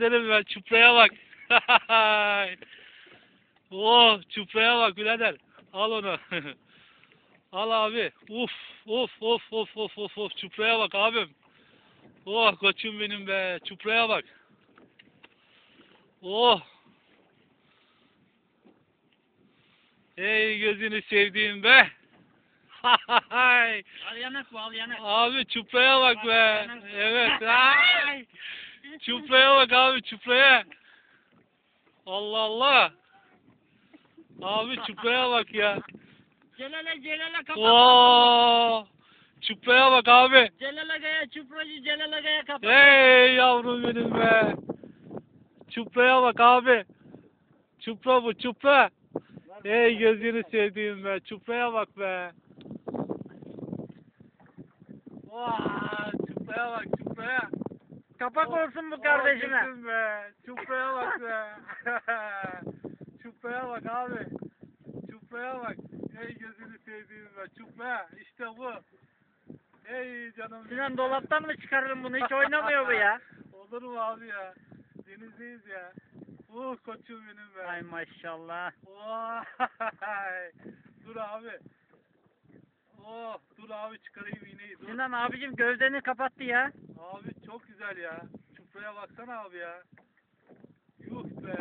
biraderim ben. Çupraya bak. oh çupraya bak birader. Al onu. Al abi. Uf of of of of of of. Çupraya bak abim. Oh koçum benim be. Çupraya bak. Oh. Ey gözünü sevdiğim be. Al yanak bu al yanak. Abi çupraya bak be. Evet. Ay. Çupraya bak abi çupraya. Allah Allah. Abi çupraya bak ya. Celal'e Celal'e kapat. Oo. Çupraya bak abi. Celal Aga'ya çupracı Celal Aga'ya kapat. Hey yavrum benim be. Çupraya bak abi. Çupra bu çupra. Hey gözünü sevdiğim be. Çupraya bak be. Çupraya. Kapak olsun bu kardeşime. Gözüm be. Çupraya bak be. Çupraya bak abi. Çupraya bak. Hey gözünü sevdiğim be. Çupra. İşte bu. Hey canım. benim. Sinan dolaptan mı çıkarırım bunu? Hiç oynamıyor bu ya. Olur mu abi ya? Denizdeyiz ya. Uh koçum benim be. Ay maşallah. Vay. Dur abi. Oh dur abi çıkarayım iğneyi. Dur. Sinan abicim gövdeni kapattı ya. Çok güzel ya. Çupraya baksana abi ya. Yuh be.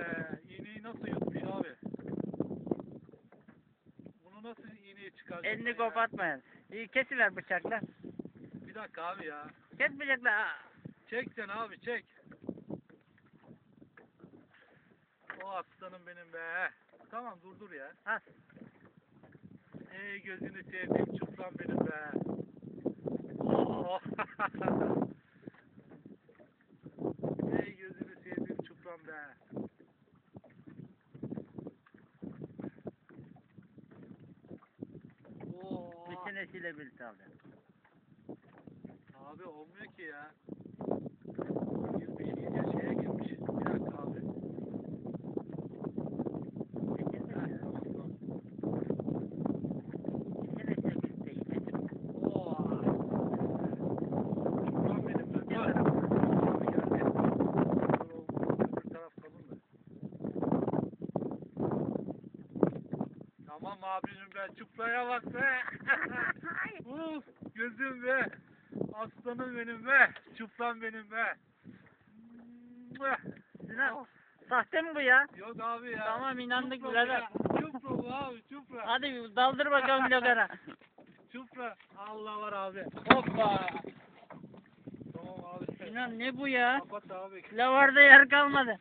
İğneyi nasıl yutmuş abi. Bunu nasıl iğneyi çıkaracak? Elini ya? kopartmayın. İyi kesiver bıçakla. Bir dakika abi ya. Kes bıçakla. Çek sen abi çek. O aslanım benim be. Tamam dur dur ya. Ha. Ey gözünü sevdiğim çupram benim be. Oh. Ey gözünü sevdiğim çupram be. Oo. Bitinesiyle birlikte aldı. Abi olmuyor ki ya. Girmiş iyice şeye girmiş. Bir dakika abi. Heh, tamam, tamam. Bitinesiyle birlikte yine. Oo. Çupram benim be. Dur. Abi geldi. Dur oğlum, öbür taraf kalın da. Tamam abicim ben çupraya bak be. Uf gözüm be. Aslanım benim be. Çupram benim be. Sinan sahte mi bu ya? Yok abi ya. Tamam, inandık Çupra birader. ya. Çupra bu abi çupra. Hadi bir daldır bakalım logara. Çupra. Allah var abi. Hoppa. Tamam abi. Sinan ne bu ya? Kapat abi. Lavarda yer kalmadı.